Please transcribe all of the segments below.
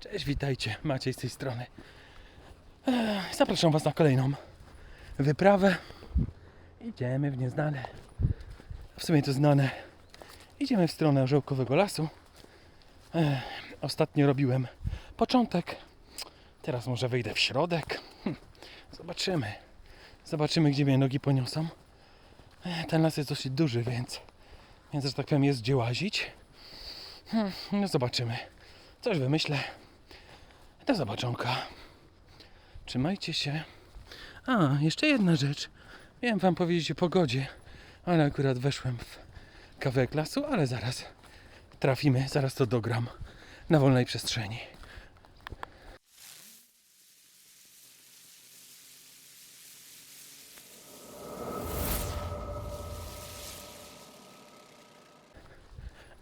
Cześć, witajcie. Maciej z tej strony. Zapraszam Was na kolejną wyprawę. Idziemy w nieznane. W sumie to znane. Idziemy w stronę Orzełkowego Lasu. Ostatnio robiłem początek. Teraz może wyjdę w środek. Hm, Zobaczymy. Zobaczymy, gdzie mnie nogi poniosą. Ten las jest dosyć duży, więc, więc że tak powiem, jest gdzie łazić. Hmm, No zobaczymy. Coś wymyślę. Do zobaczonka. Trzymajcie się. A, jeszcze jedna rzecz. Miałem wam powiedzieć o pogodzie, ale akurat weszłem w kawałek lasu, ale zaraz trafimy, zaraz to dogram na wolnej przestrzeni.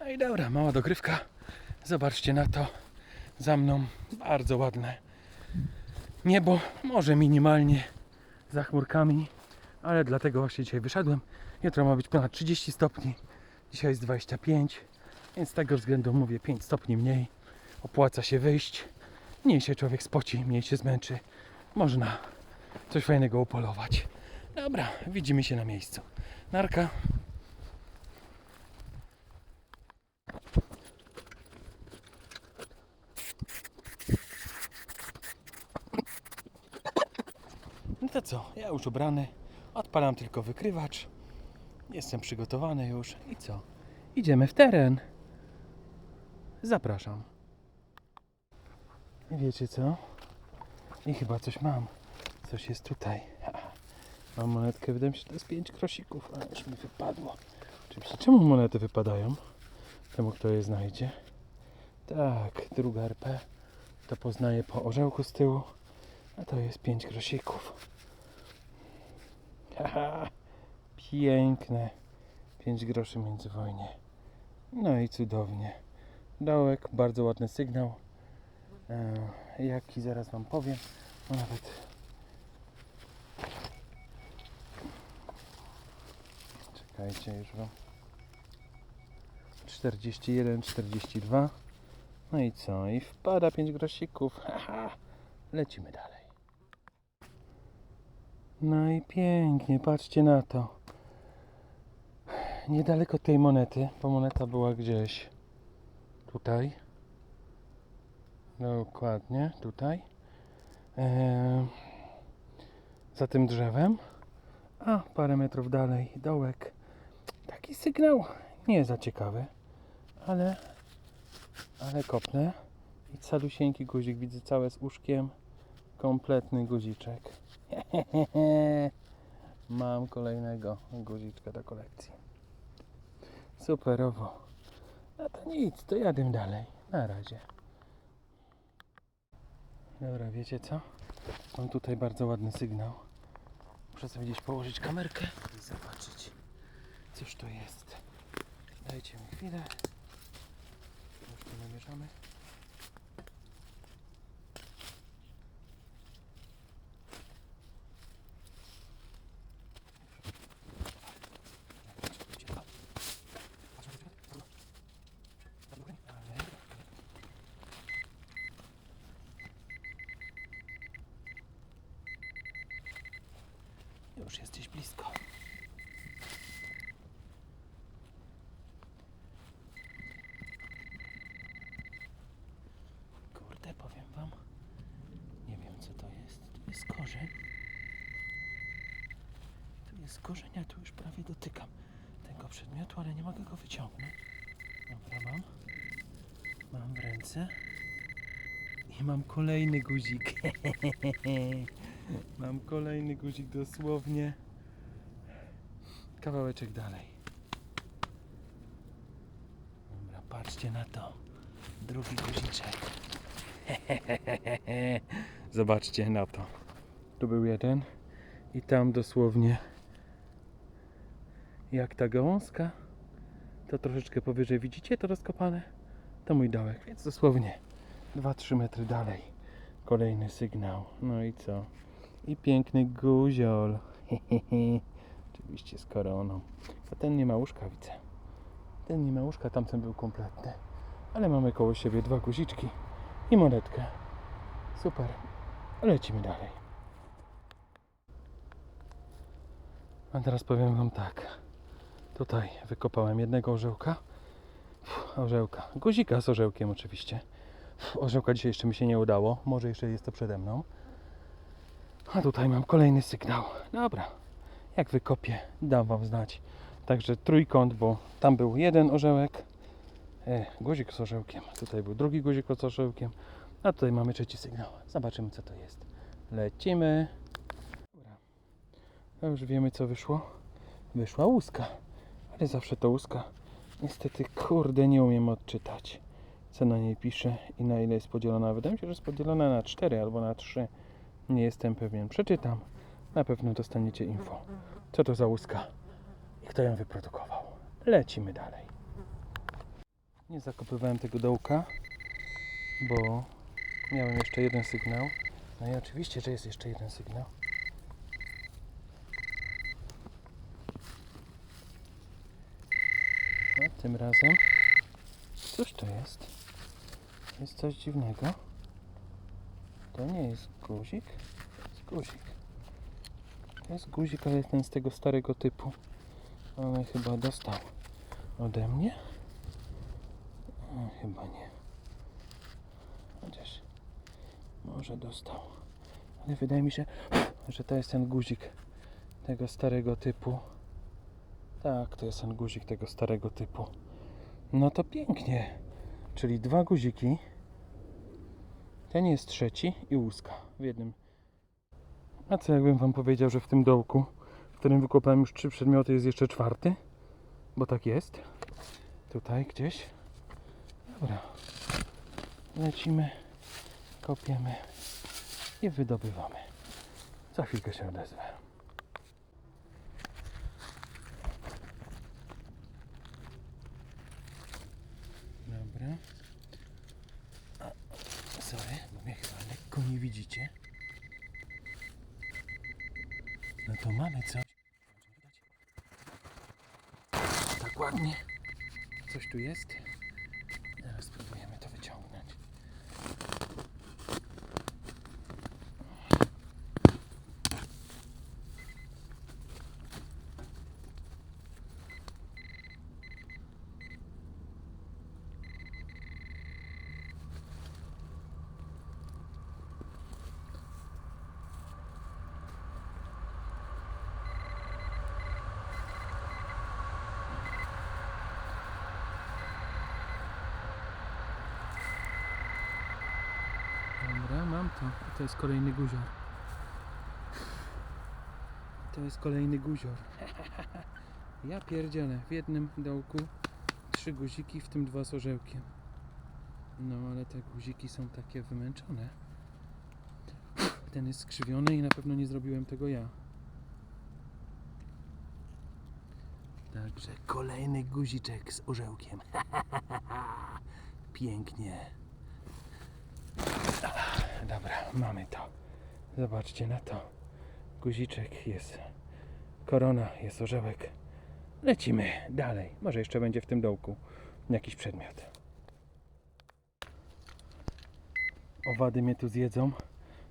No i dobra, mała dogrywka. Zobaczcie na to. Za mną bardzo ładne niebo, może minimalnie za chmurkami, ale dlatego właśnie dzisiaj wyszedłem. Jutro ma być ponad 30 stopni, dzisiaj jest 25, więc z tego względu mówię 5 stopni mniej. Opłaca się wyjść, mniej się człowiek spoci, mniej się zmęczy. Można coś fajnego upolować. Dobra, widzimy się na miejscu. Narka. To co, ja już ubrany, odpalam tylko wykrywacz. Jestem przygotowany już i co? Idziemy w teren. Zapraszam. Wiecie co? I chyba coś mam. Coś jest tutaj. Mam monetkę, wydaje mi się, to jest 5 krosików, ale już mi wypadło. Oczywiście, czemu monety wypadają? Temu, kto je znajdzie. Tak, druga RP. To poznaje po orzełku z tyłu. A to jest 5 grosików. Piękne. 5 groszy międzywojnie. No i cudownie. Dołek, bardzo ładny sygnał. E, jaki zaraz Wam powiem. No nawet. Czekajcie, już Wam. 41, 42. No i co? I wpada 5 grosików. Lecimy dalej. No i pięknie, patrzcie na to. Niedaleko tej monety, bo moneta była gdzieś tutaj. Dokładnie, tutaj. Eee, za tym drzewem. A parę metrów dalej dołek. Taki sygnał nie za ciekawy, ale, ale kopnę. I calusieńki guzik, widzę całe z uszkiem. Kompletny guziczek. Mam kolejnego guziczka do kolekcji. Superowo. No to nic, to jadę dalej. Na razie. Dobra, wiecie co? Mam tutaj bardzo ładny sygnał. Muszę sobie gdzieś położyć kamerkę i zobaczyć, cóż to jest. Dajcie mi chwilę. Już tu namierzamy. Już jesteś blisko. Kurde, powiem wam. Nie wiem co to jest. Tu jest korzeń. Tu jest korzeń, a tu już prawie dotykam tego przedmiotu, ale nie mogę go wyciągnąć. Dobra, mam. Mam w ręce. I mam kolejny guzik. Mam kolejny guzik dosłownie kawałeczek dalej. Dobra, patrzcie na to. Drugi guziczek. Zobaczcie na to. Tu był jeden i tam dosłownie jak ta gałązka to troszeczkę powyżej widzicie to rozkopane to mój dołek, więc dosłownie 2-3 metry dalej kolejny sygnał. No i co? I piękny guziol. Oczywiście z koroną. A ten nie ma łóżka, widzę. Ten nie ma łóżka, tamten był kompletny. Ale mamy koło siebie dwa guziczki. i monetkę. Super. Lecimy dalej. A teraz powiem Wam tak. Tutaj wykopałem jednego orzełka. Pff, orzełka. Guzika z orzełkiem oczywiście. Pff, Orzełka dzisiaj jeszcze mi się nie udało. Może jeszcze jest to przede mną. A tutaj mam kolejny sygnał. Dobra. Jak wykopię, dam Wam znać. Także trójkąt, bo tam był jeden orzełek. E, guzik z orzełkiem. Tutaj był drugi guzik z orzełkiem. A tutaj mamy trzeci sygnał. Zobaczymy co to jest. Lecimy. Dobra. A już wiemy co wyszło. Wyszła łuska. Ale zawsze to łuska. Niestety, kurde, nie umiem odczytać. Co na niej pisze i na ile jest podzielona. Wydaje mi się, że jest podzielona na 4 albo na 3. Nie jestem pewien. Przeczytam. Na pewno dostaniecie info. Co to za łuska i kto ją wyprodukował. Lecimy dalej. Nie zakopywałem tego dołka, bo miałem jeszcze jeden sygnał. No i oczywiście, że jest jeszcze jeden sygnał. A tym razem, cóż to jest? Jest coś dziwnego. To nie jest guzik, to jest guzik. To jest guzik, ale ten z tego starego typu. Ale chyba dostał ode mnie. O, chyba nie. Chociaż może dostał. Ale wydaje mi się, że to jest ten guzik tego starego typu. Tak, to jest ten guzik tego starego typu. No to pięknie. Czyli dwa guziki. Ten jest trzeci i łuska w jednym. A co jakbym wam powiedział, że w tym dołku, w którym wykopałem już trzy przedmioty, jest jeszcze czwarty? Bo tak jest. Tutaj gdzieś. Dobra. Lecimy, kopiemy i wydobywamy. Za chwilkę się odezwę. Dobra. A, sorry, bo mnie chyba lekko nie widzicie. No to mamy coś. Tak ładnie. Coś tu jest. Teraz spróbujemy to wyciągnąć. Dobra, mam to. To jest kolejny guzior. To jest kolejny guzior. Ja pierdzielę. W jednym dołku trzy guziki, w tym dwa z orzełkiem. No, ale te guziki są takie wymęczone. Ten jest skrzywiony i na pewno nie zrobiłem tego ja. Także kolejny guziczek z orzełkiem. Pięknie. Dobra, mamy to. Zobaczcie na to. Guziczek jest. Korona, jest orzełek. Lecimy dalej. Może jeszcze będzie w tym dołku jakiś przedmiot. Owady mnie tu zjedzą.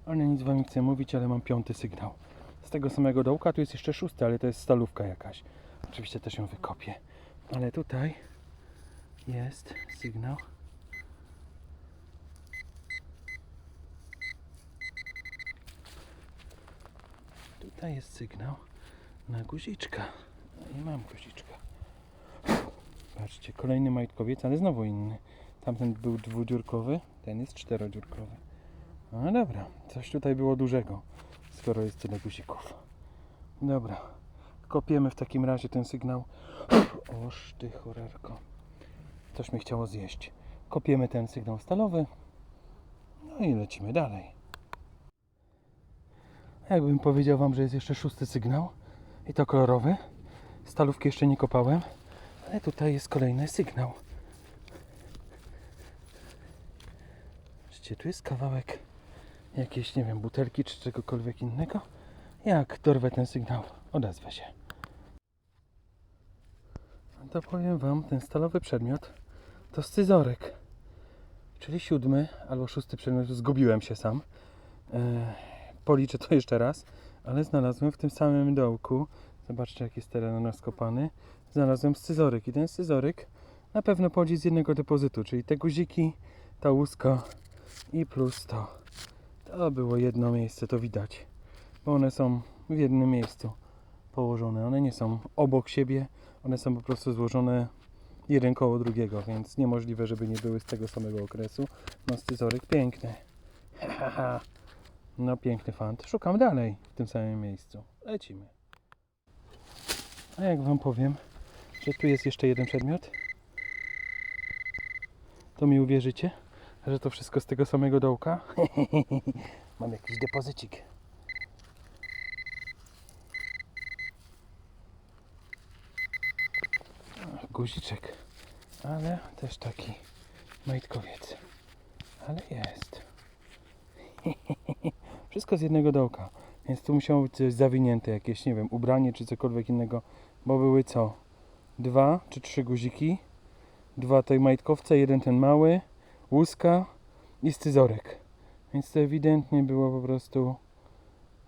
Ale nic wam nie chcę mówić, ale mam piąty sygnał. Z tego samego dołka tu jest jeszcze szósty, ale to jest stalówka jakaś. Oczywiście też ją wykopię. Ale tutaj jest sygnał. Tutaj jest sygnał na guziczka. I mam guziczka. Patrzcie, kolejny majtkowiec, ale znowu inny. Tamten był dwudziurkowy, ten jest czterodziurkowy. No dobra, coś tutaj było dużego, skoro jest tyle guzików. Dobra, kopiemy w takim razie ten sygnał. Oż ty chorerko. Coś mi chciało zjeść. Kopiemy ten sygnał stalowy. No i lecimy dalej. Jakbym powiedział Wam, że jest jeszcze szósty sygnał i to kolorowy. Stalówki jeszcze nie kopałem, ale tutaj jest kolejny sygnał. Zobaczcie, tu jest kawałek jakiejś, nie wiem, butelki czy czegokolwiek innego. Jak dorwę ten sygnał, odezwę się. To powiem Wam, ten stalowy przedmiot to scyzorek. Czyli siódmy albo szósty przedmiot. Zgubiłem się sam. E, policzę to jeszcze raz. Ale znalazłem w tym samym dołku. Zobaczcie, jak jest teren rozkopany. Znalazłem scyzoryk. I ten scyzoryk na pewno pochodzi z jednego depozytu. Czyli te guziki, ta łuska i plus to. To było jedno miejsce, to widać. Bo one są w jednym miejscu położone. One nie są obok siebie. One są po prostu złożone jeden koło drugiego, więc niemożliwe, żeby nie były z tego samego okresu. No scyzoryk piękny. No piękny fant. Szukam dalej w tym samym miejscu. Lecimy. A jak wam powiem, że tu jest jeszcze jeden przedmiot, to mi uwierzycie, że to wszystko z tego samego dołka? Mam jakiś depozycik. Guziczek, ale też taki majtkowiec. Ale jest. Wszystko z jednego dołka. Więc tu musiało być coś zawinięte, jakieś, nie wiem, ubranie czy cokolwiek innego. Bo były co? Dwa czy trzy guziki. Dwa tej majtkowce, jeden ten mały, łuska i scyzorek. Więc to ewidentnie było po prostu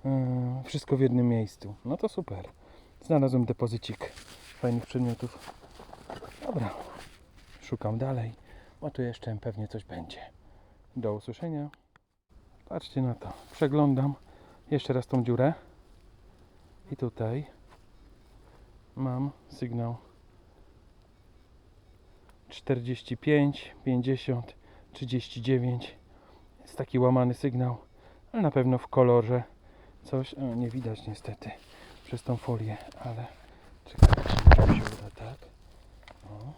e, wszystko w jednym miejscu. No to super. Znalazłem depozycik fajnych przedmiotów. Dobra, szukam dalej, bo tu jeszcze pewnie coś będzie. Do usłyszenia. Patrzcie na to. Przeglądam jeszcze raz tą dziurę. I tutaj mam sygnał 45, 50, 39. Jest taki łamany sygnał, ale na pewno w kolorze coś nie widać niestety przez tą folię, ale czekajcie, może mi się uda tak. O.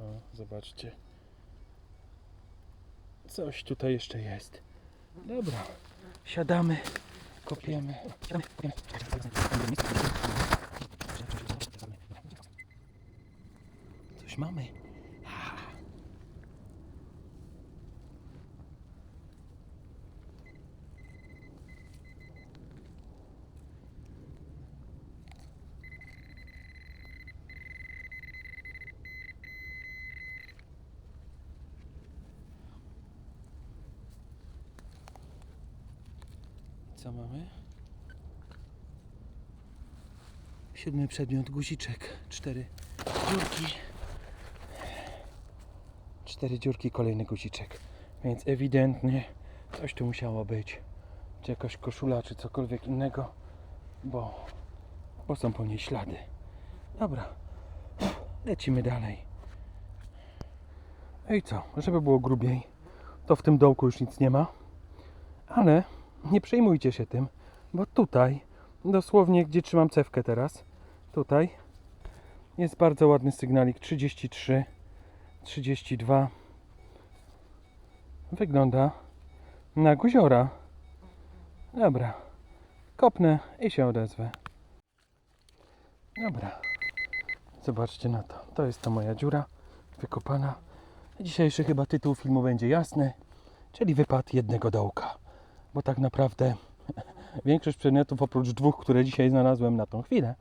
O, zobaczcie. Coś tutaj jeszcze jest. Dobra, siadamy, kopiemy. Coś mamy. Co mamy? Siódmy przedmiot, guziczek. Cztery dziurki. Cztery dziurki, kolejny guziczek. Więc ewidentnie coś tu musiało być. Czy jakaś koszula, czy cokolwiek innego, bo, bo są po niej ślady. Dobra, lecimy dalej. No i co, żeby było grubiej, to w tym dołku już nic nie ma, ale nie przejmujcie się tym, bo tutaj, dosłownie gdzie trzymam cewkę teraz, tutaj jest bardzo ładny sygnalik 33, 32. Wygląda na guziora. Dobra, kopnę i się odezwę. Dobra, zobaczcie na to. To jest ta moja dziura wykopana. Dzisiejszy chyba tytuł filmu będzie jasny, czyli wypad jednego dołka bo tak naprawdę większość przedmiotów oprócz dwóch, które dzisiaj znalazłem na tą chwilę,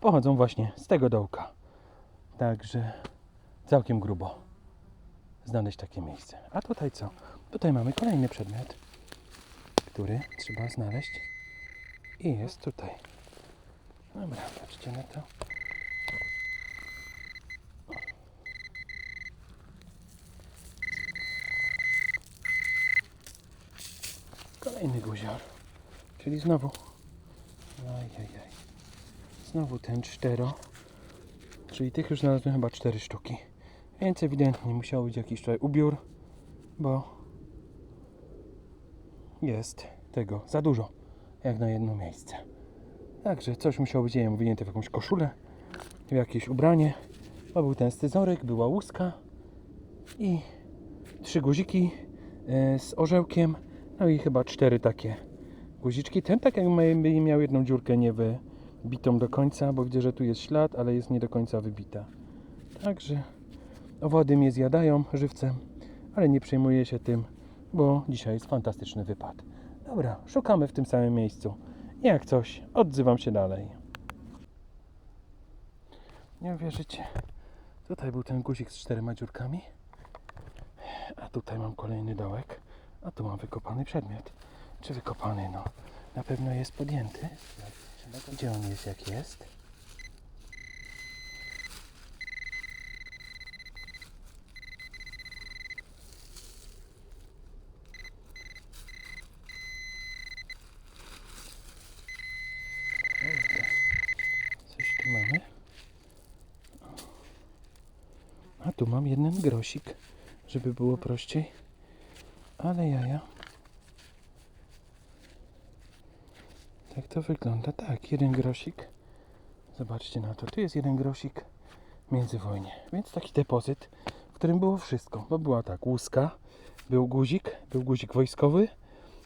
pochodzą właśnie z tego dołka. Także całkiem grubo znaleźć takie miejsce. A tutaj co? Tutaj mamy kolejny przedmiot, który trzeba znaleźć i jest tutaj. Dobra, patrzcie na to. Kolejny guzior. Czyli znowu. Ajajaj. Znowu ten cztero. Czyli tych już znalazłem chyba cztery sztuki. Więc ewidentnie musiał być jakiś tutaj ubiór, bo jest tego za dużo, jak na jedno miejsce. Także coś musiało być, nie wiem, wyjęte w jakąś koszulę, w jakieś ubranie, bo był ten scyzoryk, była łuska i trzy guziki e, z orzełkiem, no i chyba cztery takie guziczki. Ten tak jakby miał jedną dziurkę nie wybitą do końca, bo widzę, że tu jest ślad, ale jest nie do końca wybita. Także owady mnie zjadają żywcem, ale nie przejmuję się tym, bo dzisiaj jest fantastyczny wypad. Dobra, szukamy w tym samym miejscu. Jak coś, odzywam się dalej. Nie uwierzycie. Tutaj był ten guzik z czterema dziurkami. A tutaj mam kolejny dołek. A tu mam wykopany przedmiot. Czy wykopany? No. Na pewno jest podjęty. Gdzie on jest, jak jest? Coś tu mamy. A tu mam jeden grosik, żeby było prościej. Ale jaja. Tak to wygląda. Tak, jeden grosik. Zobaczcie na to. Tu jest jeden grosik międzywojnie. Więc taki depozyt, w którym było wszystko. Bo była tak, łuska, był guzik, był guzik wojskowy,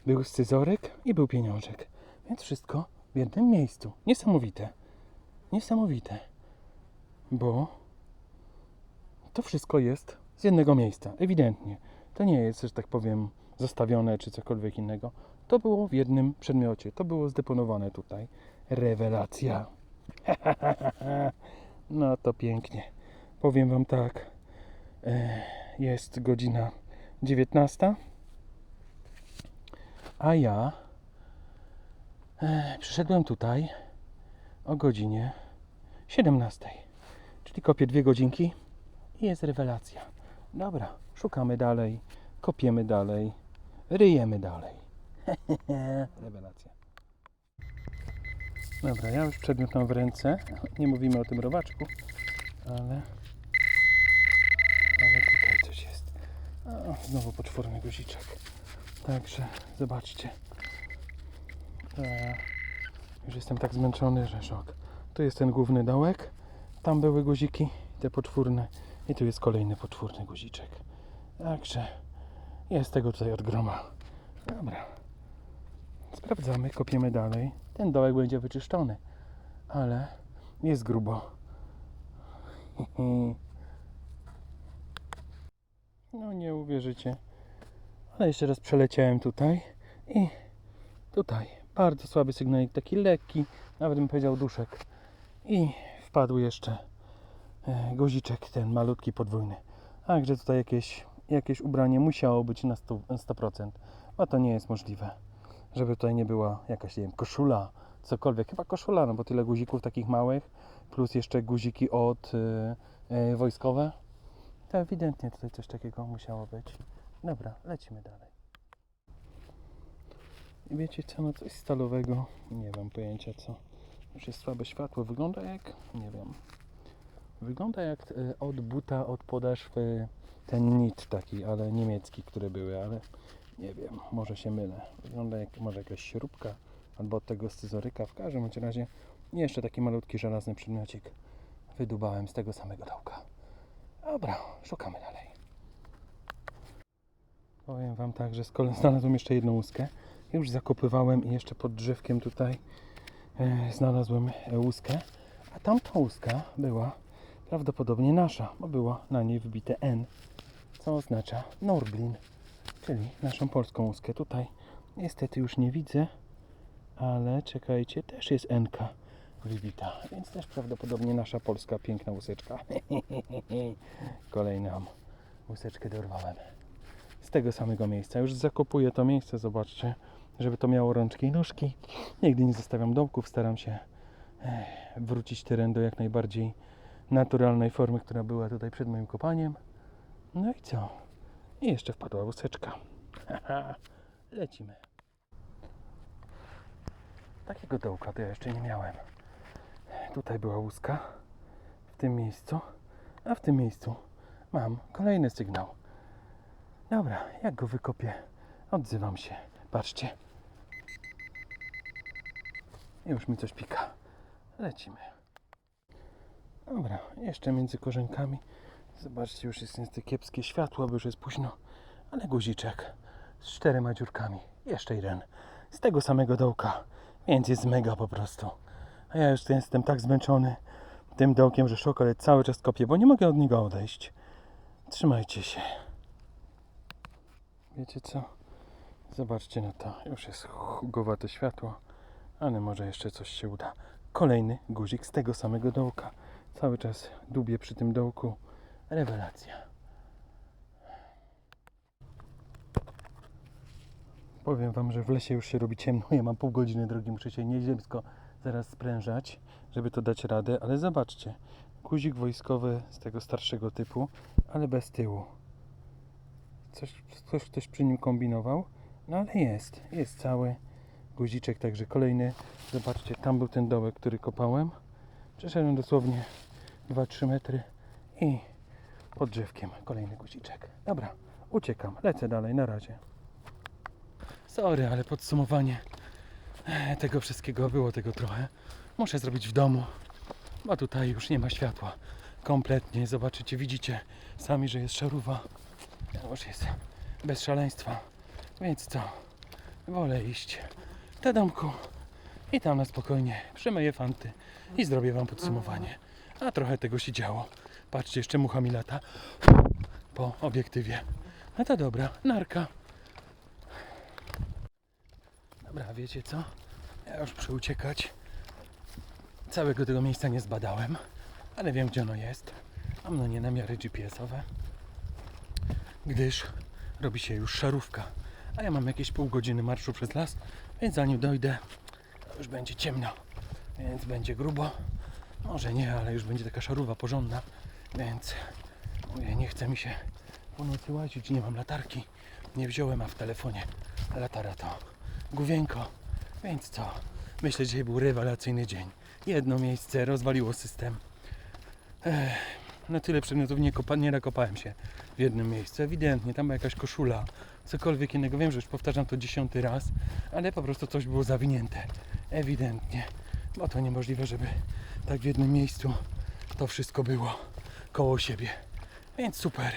był scyzorek i był pieniążek. Więc wszystko w jednym miejscu. Niesamowite. Niesamowite. Bo to wszystko jest z jednego miejsca. Ewidentnie. To nie jest, że tak powiem, zostawione czy cokolwiek innego. To było w jednym przedmiocie. To było zdeponowane tutaj. Rewelacja. No to pięknie. Powiem Wam tak. e, Jest godzina 19. A ja e, przyszedłem tutaj o godzinie 17. Czyli kopię dwie godzinki i jest rewelacja. Dobra, szukamy dalej, kopiemy dalej, ryjemy dalej. rewelacja. Dobra, ja już przedmiot mam w ręce. Nie mówimy o tym robaczku, ale ale tutaj coś jest. O, znowu potworny guziczek. Także zobaczcie. E, już jestem tak zmęczony, że szok. Tu jest ten główny dołek. Tam były guziki, te potwórne. I tu jest kolejny potwórny guziczek. Także jest tego tutaj od groma. Dobra. Sprawdzamy, kopiemy dalej. Ten dołek będzie wyczyszczony, ale jest grubo. No nie uwierzycie. Ale jeszcze raz przeleciałem tutaj i tutaj bardzo słaby sygnalik, taki lekki, nawet bym powiedział duszek. I wpadł jeszcze guziczek, ten malutki podwójny. Także tutaj jakieś, jakieś ubranie musiało być na 100%, na 100%, a to nie jest możliwe, żeby tutaj nie była jakaś, nie wiem, koszula, cokolwiek. Chyba koszula, no bo tyle guzików takich małych, plus jeszcze guziki od e, e, wojskowe. To ewidentnie tutaj coś takiego musiało być. Dobra, lecimy dalej. I wiecie co, no coś stalowego, nie mam pojęcia co. Już jest słabe światło, wygląda jak, nie wiem, wygląda jak e, od buta, od podeszwy ten nit taki, ale niemiecki, które były, ale nie wiem, może się mylę. Wygląda jak może jakaś śrubka albo od tego scyzoryka. W każdym razie jeszcze taki malutki żelazny przedmiocik wydubałem z tego samego dołka. Dobra, szukamy dalej. Powiem Wam tak, że znalazłem jeszcze jedną łuskę. Już zakopywałem i jeszcze pod drzewkiem tutaj e, znalazłem e, łuskę. A tamta łuska była prawdopodobnie nasza, bo było na niej wybite N, co oznacza Norblin, czyli naszą polską łuskę. Tutaj niestety już nie widzę, ale czekajcie, też jest NK wybita, więc też prawdopodobnie nasza polska piękna łuseczka. Kolejną łuseczkę dorwałem. Z tego samego miejsca. Już zakopuję to miejsce, zobaczcie, żeby to miało rączki i nóżki. Nigdy nie zostawiam domków, staram się eh, wrócić teren do jak najbardziej naturalnej formy, która była tutaj przed moim kopaniem. No i co? I jeszcze wpadła łuseczka. Lecimy. Takiego dołka to ja jeszcze nie miałem. Tutaj była łuska, w tym miejscu, a w tym miejscu mam kolejny sygnał. Dobra, jak go wykopię? Odzywam się. Patrzcie. Już mi coś pika. Lecimy. Dobra, jeszcze między korzonkami. Zobaczcie, już jest niestety kiepskie światło, bo już jest późno. Ale guziczek z czterema dziurkami. Jeszcze jeden. Z tego samego dołka. Więc jest mega po prostu. A ja już jestem tak zmęczony tym dołkiem, że szok, ale cały czas kopię, bo nie mogę od niego odejść. Trzymajcie się. Wiecie co? Zobaczcie na to. Już jest hugowate światło, ale może jeszcze coś się uda. Kolejny guzik z tego samego dołka. Cały czas dubię przy tym dołku. Rewelacja. Powiem wam, że w lesie już się robi ciemno. Ja mam pół godziny drogi, muszę się nieziemsko zaraz sprężać, żeby to dać radę, ale zobaczcie. Guzik wojskowy z tego starszego typu, ale bez tyłu. Coś, coś ktoś przy nim kombinował, no ale jest, jest cały guziczek, także kolejny. Zobaczcie, tam był ten dołek, który kopałem. Przeszedłem dosłownie 2-3 metry i pod drzewkiem kolejny guziczek. Dobra, uciekam, lecę dalej, na razie. Sorry, ale podsumowanie e, tego wszystkiego było tego trochę. Muszę zrobić w domu, bo tutaj już nie ma światła. Kompletnie, zobaczycie, widzicie sami, że jest szaruwa. Już jest bez szaleństwa. Więc co? Wolę iść do domku i tam na spokojnie przemyję fanty i zrobię wam podsumowanie. A trochę tego się działo. Patrzcie, jeszcze mucha mi lata po obiektywie. No to dobra, narka. Dobra, wiecie co? Ja już muszę uciekać. Całego tego miejsca nie zbadałem, ale wiem gdzie ono jest. Mam na nie namiary GPS-owe, gdyż robi się już szarówka. A ja mam jakieś pół godziny marszu przez las, więc zanim dojdę, już będzie ciemno, więc będzie grubo. Może nie, ale już będzie taka szaruwa porządna, więc nie chce mi się po nocy łazić, nie mam latarki, nie wziąłem, a w telefonie latara to główienko, więc co? Myślę, że dzisiaj był rewelacyjny dzień. Jedno miejsce rozwaliło system. Ech, na tyle przedmiotów nie, kopa, nie nakopałem się w jednym miejscu. Ewidentnie, tam była jakaś koszula, cokolwiek innego. Wiem, że już powtarzam to dziesiąty raz, ale po prostu coś było zawinięte. Ewidentnie. Bo to niemożliwe, żeby tak w jednym miejscu to wszystko było koło siebie. Więc super.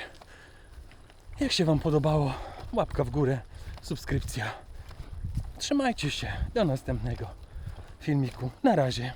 Jak się Wam podobało, łapka w górę, subskrypcja. Trzymajcie się. Do następnego filmiku. Na razie.